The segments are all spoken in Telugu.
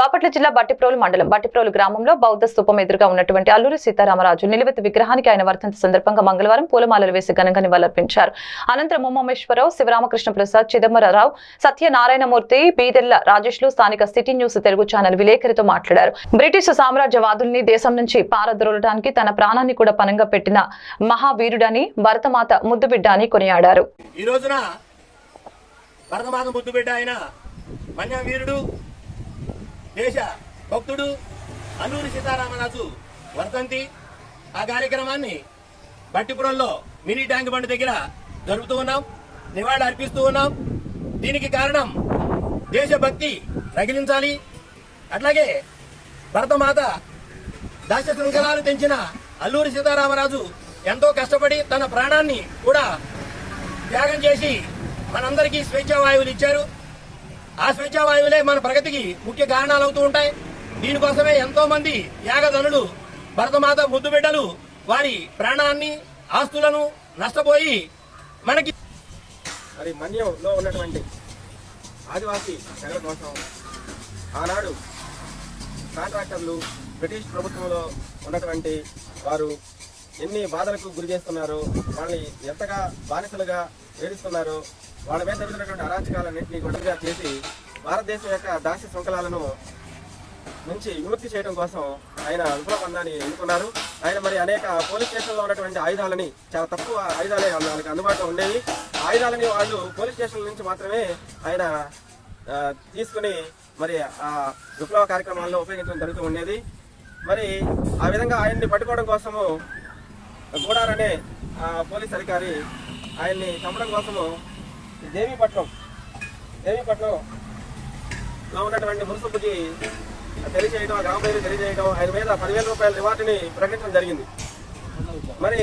బాపట్ల జిల్లా బట్టిప్రోలు మండలం బట్టిప్రోలు గ్రామంలో బౌద్ధ స్థూపం ఎదురుగా ఉన్నటువంటి అల్లూరి సీతారామరాజు నిలువెత్తు విగ్రహానికి ఆయన వర్ధంతి సందర్భంగా మంగళవారం పూలమాలలు వేసి ఘనంగా నివాళులర్పించారు. అనంతరం ఉమామేశ్వరరావు శివరామకృష్ణ ప్రసాద్ చిదంబరరావు సత్యనారాయణమూర్తి బీదెల్ల రాజేష్లు స్థానిక సిటీ న్యూస్ తెలుగు ఛానల్ విలేకరితో మాట్లాడారు. బ్రిటిష్ సామ్రాజ్యవాదుల్ని దేశం నుంచి పారద్రోలడానికి తన ప్రాణాన్ని కూడా పనంగా పెట్టిన మహావీరుడని భరతమాత ముద్దుబిడ్డ అని కొనియాడారు. ఈ రోజున భరతమాత దేశ భక్తుడు అల్లూరి సీతారామరాజు వర్ధంతి. ఆ కార్యక్రమాన్ని బట్టిపురంలో మినీ ట్యాంక్ బండ్ దగ్గర జరుపుతూ ఉన్నాం నివాళి అర్పిస్తూ ఉన్నాం. దీనికి కారణం దేశభక్తి రగిలించాలి. అట్లాగే భరతమాత దాశ శృంఖలాలు తెంచిన అల్లూరి సీతారామరాజు ఎంతో కష్టపడి తన ప్రాణాన్ని కూడా త్యాగం చేసి మనందరికీ స్వేచ్ఛావాయువులు ఇచ్చారు. ఆ స్వేచ్ఛా వాయువులే మన ప్రగతికి ముఖ్య కారణాలు అవుతూ ఉంటాయి. దీనికోసమే ఎంతో మంది యాగధనులు భరతమాత ముద్దు బిడ్డలు వారి ప్రాణాన్ని ఆస్తులను నష్టపోయి మనకి మరి మన్యంలో ఉన్నటువంటి ఆదివాసీ తెగల కోసం ఆనాడు కాంట్రాక్టర్లు బ్రిటిష్ ప్రభుత్వంలో ఉన్నటువంటి వారు ఎన్ని బాధలకు గురి చేస్తున్నారో వాళ్ళని ఎంతగా బానిసలుగా వేధిస్తున్నారో వాళ్ళ మీద జరుగుతున్నటువంటి అరాచకాలన్నింటినీ గొడవగా చేసి భారతదేశం యొక్క దాస్య శృంఖలాలను నుంచి విముక్తి చేయడం కోసం ఆయన విప్లవ బంధాన్ని ఎన్నుకున్నారు. ఆయన మరి అనేక పోలీస్ స్టేషన్లో ఉన్నటువంటి ఆయుధాలని చాలా తక్కువ ఆయుధాలే వాళ్ళకి అందుబాటులో ఉండేవి. ఆయుధాలని వాళ్ళు పోలీస్ స్టేషన్ల నుంచి మాత్రమే ఆయన తీసుకుని మరి ఆ విప్లవ కార్యక్రమాల్లో ఉపయోగించడం జరుగుతూ ఉండేది. మరి ఆ విధంగా ఆయన్ని పట్టుకోవడం కోసము గూడారనే ఆ, పోలీస్ అధికారి ఆయన్ని చంపడం కోసము దేవీపట్నం. దేవీపట్నం లో ఉన్నటువంటి మున్సిపల్కి తెలియజేయడం ఆ గ్రామ పేరు తెలియజేయడం ఆయన మీద పదివేల రూపాయల రివార్డుని ప్రకటించడం జరిగింది. మరి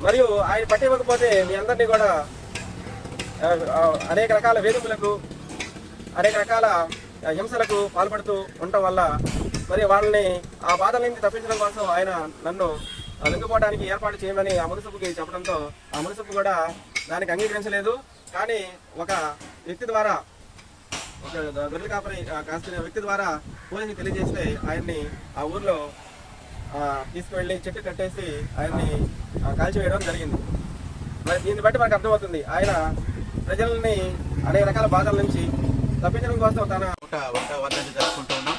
మరియు ఆయన పట్టివ్వకపోతే మీ అందరినీ కూడా అనేక రకాల వేధింపులకు అనేక రకాల హింసలకు పాల్పడుతూ ఉండటం వల్ల మరి వాళ్ళని ఆ బాధల నుంచి తప్పించడం కోసం ఆయన నన్ను ఆ, లొంగిపోవడానికి ఏర్పాటు చేయమని ఆ మున్సిపుకి చెప్పడంతో ఆ మున్సిపు కూడా దానికి అంగీకరించలేదు. కానీ ఒక వ్యక్తి ద్వారా ఒక గొర్రెల కాపరి కాస్తున్న వ్యక్తి ద్వారా పోలీసులు తెలియజేస్తే ఆయన్ని ఆ ఊర్లో తీసుకువెళ్ళి చెట్టు కట్టేసి ఆయన్ని కాల్చివేయడం జరిగింది. మరి దీన్ని బట్టి మనకు అర్థమవుతుంది ఆయన ప్రజల్ని అనేక రకాల బాధల నుంచి తప్పించడం కోసం తన ఒక ఒక వర్ధంతి జరుపుకుంటూ ఉన్నాం.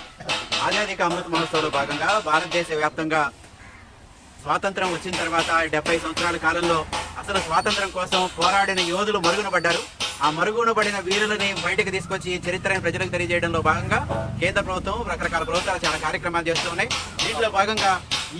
ఆజాదీక అమృత మహోత్సవంలో భాగంగా భారతదేశ వ్యాప్తంగా స్వాతంత్రం వచ్చిన తర్వాత డెబ్బై సంవత్సరాల కాలంలో అసలు స్వాతంత్రం కోసం పోరాడిన యోధులు మరుగున పడ్డారు ఆ మరుగున పడిన వీరులని బయటకు తీసుకొచ్చి చరిత్రని ప్రజలకు తెలియజేయడంలో భాగంగా కేంద్ర ప్రభుత్వం రకరకాల ప్రభుత్వాలు చాలా కార్యక్రమాలు చేస్తున్నాయి దీంట్లో భాగంగా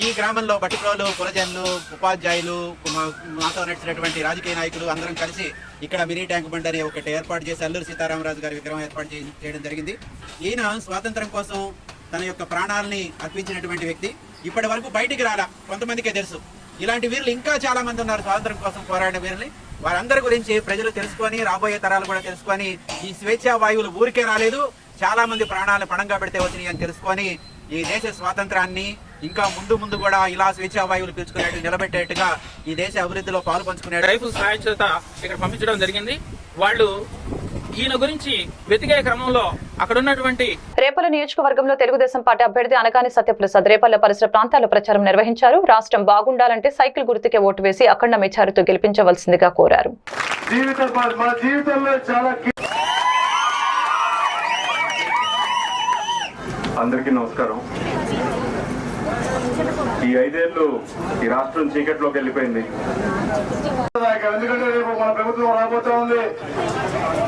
ఈ గ్రామంలో బట్టిప్రోలు పురజనులు ఉపాధ్యాయులు మా- మాతో నడిచినటువంటి రాజకీయ నాయకులు అందరం కలిసి ఇక్కడ మినీ ట్యాంక్ బండ్ అనే ఒకటి ఏర్పాటు చేసి అల్లూరు సీతారామరాజు గారి విగ్రహం ఏర్పాటు చేయడం జరిగింది. ఈయన స్వాతంత్రం కోసం తన యొక్క ప్రాణాలని అర్పించినటువంటి వ్యక్తి. ఇప్పటి వరకు బయటికి రాలా. కొంతమందికే తెలుసు. ఇలాంటి వీరులు ఇంకా చాలా మంది ఉన్నారు. స్వాతంత్రం కోసం పోరాడిన వీరిని వారందరి గురించి ప్రజలు తెలుసుకొని రాబోయే తరాలు కూడా తెలుసుకొని ఈ స్వేచ్ఛా వాయువులు ఊరికే రాలేదు. చాలా మంది ప్రాణాలను పణంగా పెడితే వచ్చినాయి అని తెలుసుకొని ఈ దేశ స్వాతంత్రాన్ని ఇంకా ముందు ముందు కూడా ఇలా స్వేచ్ఛా వాయువులు పీల్చుకునేట్టు నిలబెట్టేట్టుగా ఈ దేశ అభివృద్ధిలో పాలు పంచుకునే రైఫుల్ సాయం చేత ఇక్కడ పంపించడం జరిగింది. వాళ్ళు ఈయన గురించి వెతికే క్రమంలో అక్కడ ఉన్నటువంటి రేపల నియోజకవర్గంలో తెలుగుదేశం పార్టీ అభ్యర్థి అనగాని సత్యప్రసాద్ రేపల్ల పరిసర ప్రాంతాల్లో ప్రచారం నిర్వహించారు. రాష్ట్రం బాగుండాలంటే సైకిల్ గుర్తుకే ఓటు వేసి అఖండ మెచారుతో గెలిపించవలసిందిగా కోరారు. అందరికీ నమస్కారం. ఈ ఐదేళ్ళు ఈ రాష్ట్రం చీకట్లోకి వెళ్ళిపోయింది. ఎందుకంటే రేపు మన ప్రభుత్వం రాబోతా ఉంది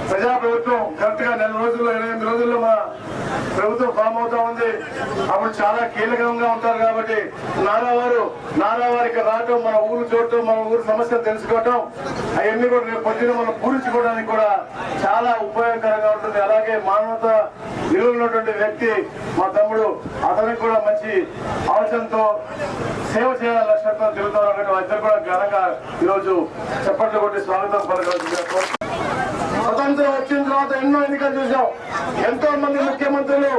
ప్రజా ప్రభుత్వం కరెక్ట్గా నెల రోజుల్లో ఎనిమిది రోజుల్లో మన ప్రభుత్వం ఫామ్ అవుతా ఉంది. అప్పుడు చాలా కీలకంగా ఉంటారు కాబట్టి నారా వారు నారా వారికి రావటం మన ఊరు చూడటం మన ఊరు సమస్యలు తెలుసుకోవటం అవన్నీ కూడా రేపు పొద్దున మనం పూరించుకోవడానికి కూడా చాలా ఉపయోగకరంగా ఉంటుంది. అలాగే మానవత విలువలున్నటువంటి వ్యక్తి మా తమ్ముడు అతనికి కూడా మంచి ఆలోచనతో సేవ చేయాలని లక్ష్యంతో తిరుగుతారు. కాబట్టి ఇద్దరు కూడా ఘనంగా ఈరోజు చప్పట్లు కొట్టి స్వాగతం పలకాల్సిందిగా స్వతంత్రం వచ్చిన తర్వాత ఎన్నో ఎన్నికలు చూసాం ఎంతో మంది ముఖ్యమంత్రులు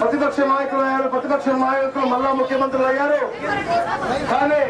ప్రతిపక్ష నాయకులు అయ్యారు. ప్రతిపక్ష నాయకులు మళ్ళా ముఖ్యమంత్రులు అయ్యారు. కానీ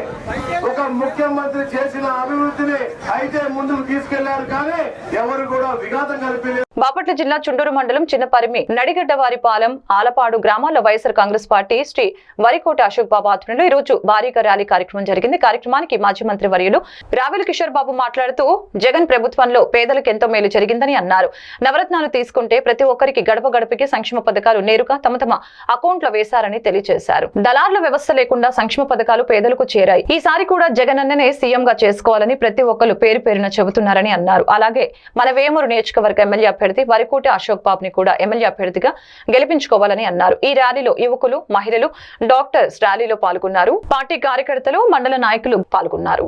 ఒక ముఖ్యమంత్రి చేసిన అభివృద్ధిని అయితే ముందుకు తీసుకెళ్ళారు కానీ ఎవరు కూడా విఘాతం కలిపి బాపట్ల జిల్లా చుండూరు మండలం చిన్నపరిమి నడిగడ్డవారిపాలెం ఆలపాడు గ్రామాల్లో YSR Congress party Shri Varikota Ashok Babu ఆధ్వర్యంలో ఈ రోజు భారీగా ర్యాలీ కార్యక్రమం జరిగింది. కార్యక్రమానికి మాజీ మంత్రి వర్యులు రావెల కిషోర్ బాబు మాట్లాడుతూ జగన్ ప్రభుత్వంలో పేదలకు ఎంతో మేలు జరిగిందని అన్నారు. నవరత్నాలు తీసుకుంటే ప్రతి ఒక్కరికి గడప గడపకి సంక్షేమ పథకాలు నేరుగా తమ తమ అకౌంట్లో వేశారని తెలియజేశారు. దళార్ల వ్యవస్థ లేకుండా సంక్షేమ పథకాలు పేదలకు చేరాయి. ఈసారి కూడా జగనన్ననే సీఎం గా చేసుకోవాలని ప్రతి ఒక్కరు పేరు పేరున చెబుతున్నారని అన్నారు. అలాగే మన వేమూరు నియోజకవర్గ ఎమ్మెల్యే అభ్యర్థి వరికోటి అశోక్ బాబుని కూడా ఎమ్మెల్యే అభ్యర్థిగా గెలిపించుకోవాలని అన్నారు. ఈ ర్యాలీలో యువకులు మహిళలు డాక్టర్స్ ర్యాలీలో పాల్గొన్నారు. పార్టీ కార్యకర్తలు మండల నాయకులు పాల్గొన్నారు.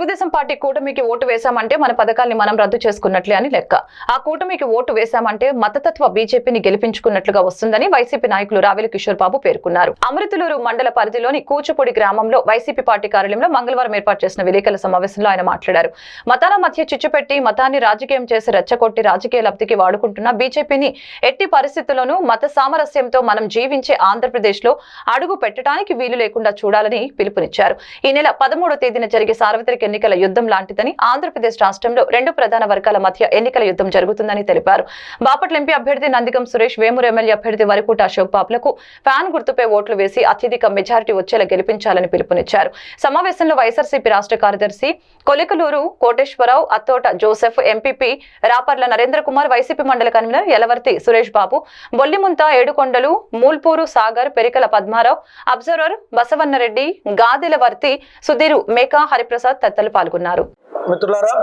తెలుగుదేశం పార్టీ కూటమికి ఓటు వేశామంటే మన పథకాల్ని మనం రద్దు చేసుకున్నట్లే అని లెక్క. ఆ కూటమికి ఓటు వేశామంటే మతతత్వ బీజేపీని గెలిపించుకున్నట్లుగా వస్తుందని వైసీపీ నాయకులు రావెల కిషోర్ బాబు పేర్కొన్నారు. అమృతలూరు మండల పరిధిలోని కూచిపూడి గ్రామంలో వైసీపీ పార్టీ కార్యాలయంలో మంగళవారం ఏర్పాటు చేసిన విలేకరుల సమావేశంలో ఆయన మాట్లాడారు. మతాల మధ్య చిచ్చుపెట్టి మతాన్ని రాజకీయం చేసి రెచ్చగొట్టి రాజకీయ లబ్ధికి వాడుకుంటున్న బీజేపీని ఎట్టి పరిస్థితుల్లోనూ మత సామరస్యంతో మనం జీవించే ఆంధ్రప్రదేశ్లో అడుగు పెట్టడానికి వీలు లేకుండా చూడాలని పిలుపునిచ్చారు. ఈ నెల పదమూడో తేదీన జరిగే సార్వత్రిక ఎన్నికల యుద్ధం లాంటిదని ఆంధ్రప్రదేశ్ రాష్ట్రంలో రెండు ప్రధాన వర్గాల మధ్య ఎన్నికల యుద్ధం జరుగుతుందని తెలిపారు. బాపట్ల ఎంపీ అభ్యర్థి నందిగం సురేష్ వేమూరు ఎమ్మెల్యే అభ్యర్థి వరకుట అశోక్ బాబులకు ఫ్యాన్ గుర్తుపై ఓట్లు వేసి అత్యధిక మెజారిటీ వచ్చేలా గెలిపించాలని పిలుపునిచ్చారు. సమావేశంలో వైఎస్ఆర్సీపీ రాష్ట్ర కార్యదర్శి Kolikaluru Koteswararao Attota Joseph MPP Raparla Narendra Kumar YCP మండల కన్వీనర్ యలవర్తి సురేష్ బాబు బొల్లిముంత ఏడుకొండలు మూల్పూరు సాగర్ పెరికల పద్మారావు అబ్జర్వర్ బసవన్నరెడ్డి గాదిలవర్తి సుధీరు మేకా హరిప్రసాద్ తదితరులు పాల్గొన్నారు. మిత్రులారా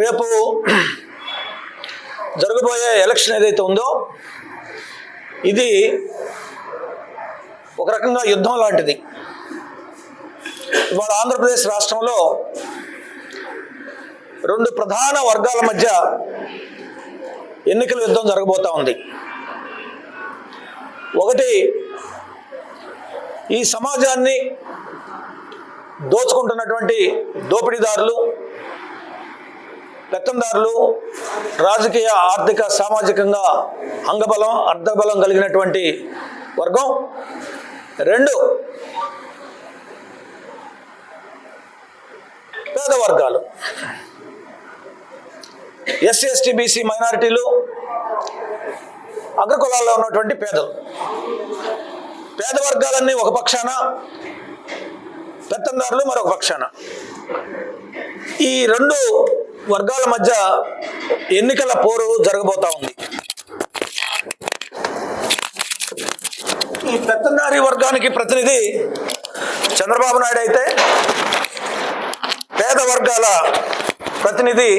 రేపు జరగబోయే ఎలక్షన్ ఏదైతే ఉందో ఇది ఒక రకంగా యుద్ధం లాంటిది. ఇవాళ ఆంధ్రప్రదేశ్ రాష్ట్రంలో రెండు ప్రధాన వర్గాల మధ్య ఎన్నికల యుద్ధం జరగబోతా ఉంది. ఒకటి ఈ సమాజాన్ని దోచుకుంటున్నటువంటి దోపిడీదారులు పెత్తందారులు రాజకీయ ఆర్థిక సామాజికంగా అంగబలం అర్ధబలం కలిగినటువంటి వర్గం. రెండు పేద వర్గాలు. ఎస్సీ ఎస్టీ బీసీ మైనారిటీలు అగ్రకులాల్లో ఉన్నటువంటి పేదలు. పేద వర్గాలన్నీ ఒక పక్షాన పెత్తందారులు మరొక పక్షాన. ఈ రెండు వర్గాల మధ్య ఎన్నికల పోరు జరగబోతా ఉంది. ఈ పెత్తందారి వర్గానికి ప్రతినిధి చంద్రబాబు నాయుడు అయితే పేద వర్గాల ప్రతినిధి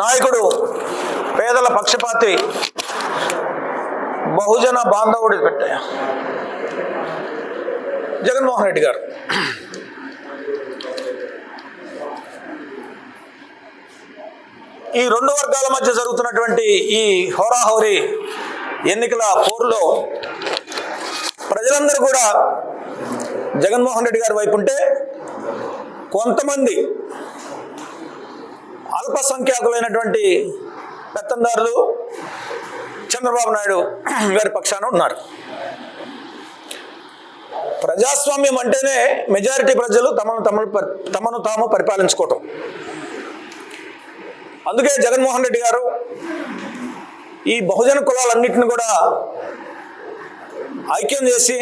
నాయకుడు పేదల పక్షపాతి బహుజన బాంధవుడి పెట్టా. జగన్మోహన్ రెడ్డి గారు. ఈ రెండు వర్గాల మధ్య జరుగుతున్నటువంటి ఈ హోరాహోరీ ఎన్నికల పోరులో ప్రజలందరూ కూడా జగన్మోహన్ రెడ్డి గారి వైపు ఉంటే కొంతమంది అల్పసంఖ్యాకులైనటువంటి పెత్తందారులు చంద్రబాబు నాయుడు గారి పక్షాన ఉన్నారు. ప్రజాస్వామ్యం అంటేనే మెజారిటీ ప్రజలు తమను తమను తమను తాము పరిపాలించుకోవటం. అందుకే జగన్మోహన్ రెడ్డి గారు ఈ బహుజన కులాలన్నింటిని కూడా ఐక్యం చేసి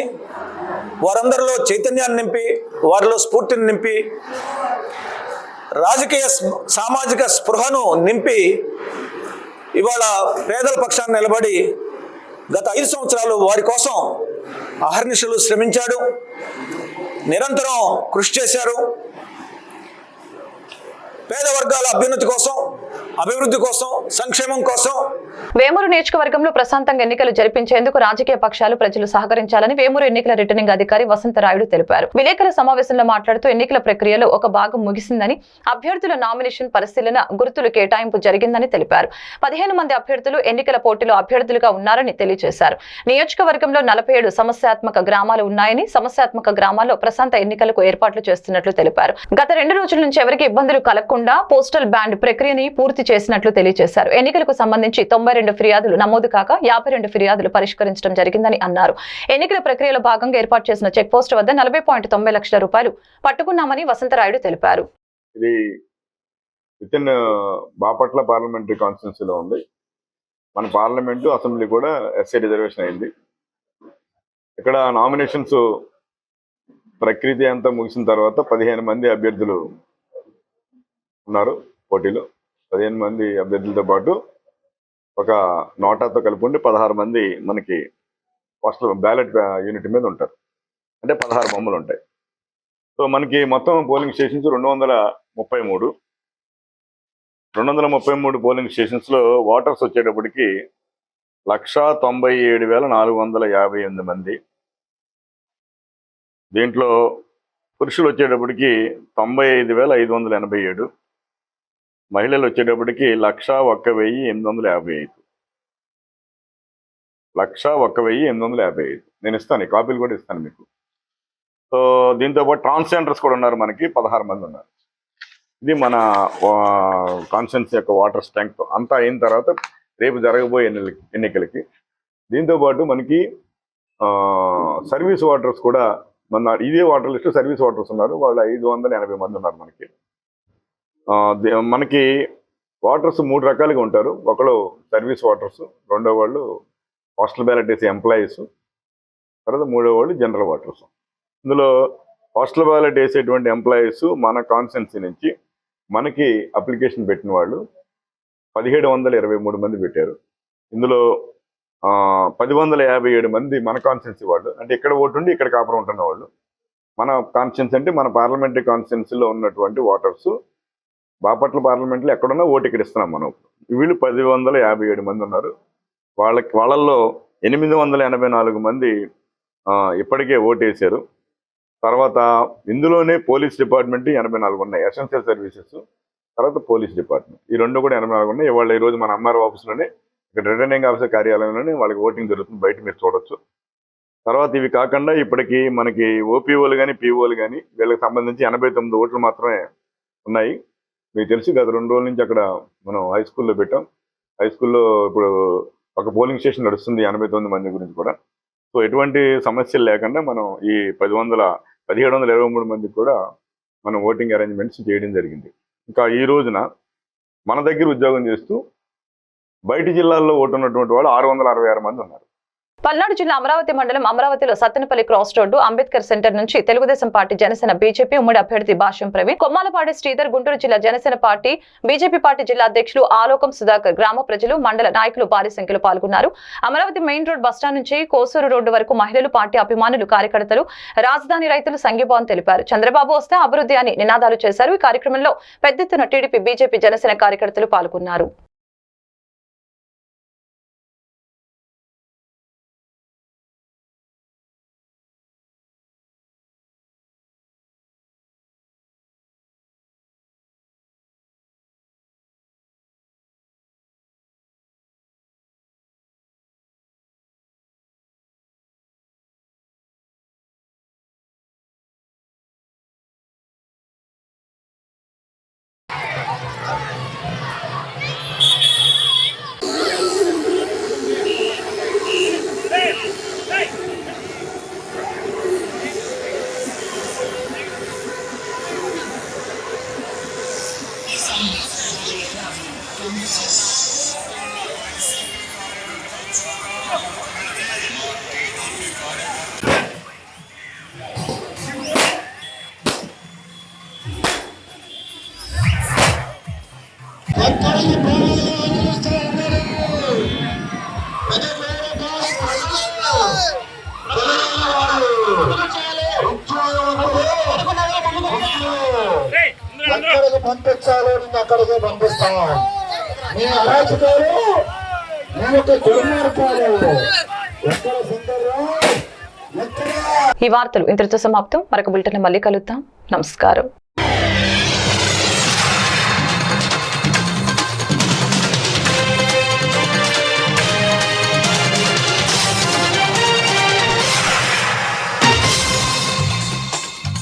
వారందరిలో చైతన్యాన్ని నింపి వారిలో స్ఫూర్తిని నింపి రాజకీయ స్- సామాజిక స్పృహను నింపి ఇవాళ పేదల పక్షాన్ని నిలబడి గత ఐదు సంవత్సరాలు వారి కోసం అహర్నిశలు శ్రమించాడు. నిరంతరం కృషి చేశారు. పేద వర్గాల అభ్యున్నతి కోసం అభివృద్ధి కోసం సంక్షేమం కోసం. వేమూరు నియోజకవర్గంలో ప్రశాంతంగా ఎన్నికలు జరిపించేందుకు రాజకీయ పక్షాలు ప్రజలు సహకరించాలని వేమూరు ఎన్నికల రిటర్నింగ్ అధికారి వసంతరాయుడు తెలిపారు. విలేకరుల సమావేశంలో మాట్లాడుతూ ఎన్నికల ప్రక్రియలో ఒక భాగం ముగిసిందని అభ్యర్థుల నామినేషన్ పరిశీలన గుర్తులు కేటాయింపు జరిగిందని తెలిపారు. పదిహేను మంది అభ్యర్థులు ఎన్నికల పోటీలో అభ్యర్థులుగా ఉన్నారని తెలియజేశారు. నియోజకవర్గంలో నలభై ఏడు సమస్యాత్మక గ్రామాలు ఉన్నాయని సమస్యాత్మక గ్రామాల్లో ప్రశాంత ఎన్నికలకు ఏర్పాట్లు చేస్తున్నట్లు తెలిపారు. గత రెండు రోజుల నుంచి ఎవరికి ఇబ్బందులు కలగకుండా పోస్టల్ బ్యాండ్ ప్రక్రియని పూర్తి చేసినట్లు తెలియజేశారు. ఎన్నికలకు సంబంధించి తొంభై రెండు ఫిర్యాదులు నమోదు కాక యాభై రెండు ఫిర్యాదులు పరిష్కరించడం జరిగిందని అన్నారు. ఎన్నికల ప్రక్రియలో భాగంగా ఏర్పాటు చేసిన చెక్ పోస్ట్ వద్ద నలభై పాయింట్ తొంభై లక్షల రూపాయలు పట్టుకున్నామని వసంతరాయుడు తెలిపారు. ఇది విత్ ఇన్ బాపట్ల పార్లమెంటరీ కాన్స్టిట్యున్సీలో ఉంది. మన పార్లమెంటు అసెంబ్లీ కూడా ఎస్సీ రిజర్వేషన్ అయింది. ఇక్కడ నామినేషన్స్ ప్రక్రియ అంతా ముగిసిన తర్వాత పదిహేను మంది అభ్యర్థులు ఉన్నారు పోటీలో. పదిహేను మంది అభ్యర్థులతో పాటు ఒక నోటాతో కలుపుకుంటే పదహారు మంది మనకి పోస్టల్ బ్యాలెట్ యూనిట్ మీద ఉంటారు. అంటే పదహారు బొమ్మలు ఉంటాయి. సో మనకి మొత్తం పోలింగ్ స్టేషన్స్ రెండు వందల ముప్పై మూడు రెండు వందల ముప్పై మూడు పోలింగ్ స్టేషన్స్లో ఓటర్స్ వచ్చేటప్పటికి లక్షా తొంభై ఏడు వేల నాలుగు వందల యాభై ఎనిమిది మంది. దీంట్లో పురుషులు వచ్చేటప్పటికి తొంభై ఐదు వేల ఐదు వందల ఎనభై ఏడు. మహిళలు వచ్చేటప్పటికి లక్ష ఒక్క వెయ్యి ఎనిమిది వందల యాభై ఐదు. లక్ష ఒక్క వెయ్యి ఎనిమిది వందల యాభై ఐదు. నేను ఇస్తాను కాపీలు కూడా ఇస్తాను మీకు. సో దీంతో పాటు ట్రాన్స్జెండర్స్ కూడా ఉన్నారు మనకి పదహారు మంది ఉన్నారు. ఇది మన కాన్స్టిట్యున్సీ యొక్క వాటర్ స్ట్రెంగ్త్. అంతా అయిన తర్వాత రేపు జరగబోయే ఎన్నికలకి ఎన్నికలకి. దీంతో పాటు మనకి సర్వీస్ వాటర్స్ కూడా మన ఇదే వాటర్ లిస్ట్ సర్వీస్ వాటర్స్ ఉన్నారు. వాళ్ళు ఐదు వందల ఎనభై మంది ఉన్నారు మనకి. మనకి వాటర్స్ మూడు రకాలుగా ఉంటారు. ఒకళ్ళు సర్వీస్ వాటర్స్ రెండో వాళ్ళు హాస్టల్ బ్యాలెట్ వేసే ఎంప్లాయీస్ తర్వాత మూడో వాళ్ళు జనరల్ వాటర్స్. ఇందులో హాస్టల్ బ్యాలెట్ వేసేటువంటి ఎంప్లాయీస్ మన కాన్స్టెన్సీ నుంచి మనకి అప్లికేషన్ పెట్టిన వాళ్ళు పదిహేడు వందల ఇరవై మూడు మంది పెట్టారు. ఇందులో ఆ, పది వందల యాభై ఏడు మంది మన కాన్స్టెన్సీ వాళ్ళు అంటే ఇక్కడ ఓటు ఉండి ఇక్కడ కాపురం ఉంటున్న వాళ్ళు. మన కాన్స్టెన్సీ అంటే మన పార్లమెంటరీ కాన్స్టెన్సీలో ఉన్నటువంటి ఓటర్సు బాపట్ల పార్లమెంట్లో ఎక్కడున్నా ఓటు ఇక్కడ ఇస్తున్నాం మనం. వీళ్ళు పది వందల యాభై ఏడు మంది ఉన్నారు. వాళ్ళకి వాళ్ళల్లో ఎనిమిది వందల ఎనభై నాలుగు మంది ఆ, ఇప్పటికే ఓటు తర్వాత ఇందులోనే పోలీస్ డిపార్ట్మెంట్ ఎనభై నాలుగు ఉన్నాయి ఎసెన్షియల్ సర్వీసెస్ తర్వాత పోలీస్ డిపార్ట్మెంట్. ఈ రెండు కూడా ఎనభై నాలుగు ఉన్నాయి. ఇవాళ ఈ రోజు మన అమ్మఆర్ ఆఫీస్లోనే ఇక్కడ రిటర్నింగ్ ఆఫీసర్ కార్యాలయంలోనే వాళ్ళకి ఓటింగ్ జరుగుతుంది బయట మీరు చూడొచ్చు. తర్వాత ఇవి కాకుండా ఇప్పటికి మనకి ఓపీఓలు కానీ పీఓలు కానీ వీళ్ళకి సంబంధించి ఎనభై తొమ్మిది ఓట్లు మాత్రమే ఉన్నాయి. మీకు తెలిసి గత రెండు రోజుల నుంచి అక్కడ మనం హై స్కూల్లో పెట్టాం. హై స్కూల్లో ఇప్పుడు ఒక పోలింగ్ స్టేషన్ నడుస్తుంది ఎనభై తొమ్మిది మంది గురించి కూడా. సో ఎటువంటి సమస్యలు లేకుండా మనం ఈ పది వందల పదిహేడు వందల ఇరవై మూడు మందికి కూడా మనం ఓటింగ్ అరేంజ్మెంట్స్ చేయడం జరిగింది. ఇంకా ఈ రోజున మన దగ్గర ఉద్యోగం చేస్తూ బయట జిల్లాల్లో ఓటు ఉన్నటువంటి వాళ్ళు ఆరు వందల అరవై ఆరు మంది ఉన్నారు. పల్నాడు జిల్లా అమరావతి మండలం అమరావతిలో Sattenapalli cross road Ambedkar centre నుంచి తెలుగుదేశం పార్టీ జనసేన బీజేపీ ఉమ్మడి అభ్యర్థి భాష్యం ప్రవీణ్ కొమ్మాలపాడి శ్రీధర్ గుంటూరు జిల్లా జనసేన పార్టీ బీజేపీ పార్టీ జిల్లా అధ్యక్షులు ఆలోకం సుధాకర్ గ్రామ ప్రజలు మండల నాయకులు భారీ సంఖ్యలో పాల్గొన్నారు. అమరావతి మెయిన్ రోడ్ బస్టాండ్ నుంచి కోసూరు రోడ్డు వరకు మహిళలు పార్టీ అభిమానులు కార్యకర్తలు రాజధాని రైతులు సంఘీభావం తెలిపారు. చంద్రబాబు వస్తే అభివృద్ధి అని నినాదాలు చేశారు. ఈ కార్యక్రమంలో పెద్ద ఎత్తున టీడీపీ బీజేపీ జనసేన కార్యకర్తలు పాల్గొన్నారు. పంపించాలో నేను అక్కడికి పంపిస్తాం నీ అరాచకాలు నీకు దుర్మార్గాలు ఎక్కడ సుందరం ఈ వార్తలు ఇంతటితో సమాప్తం. మరొక బులెటిన్ మళ్ళీ కలుద్దాం. నమస్కారం.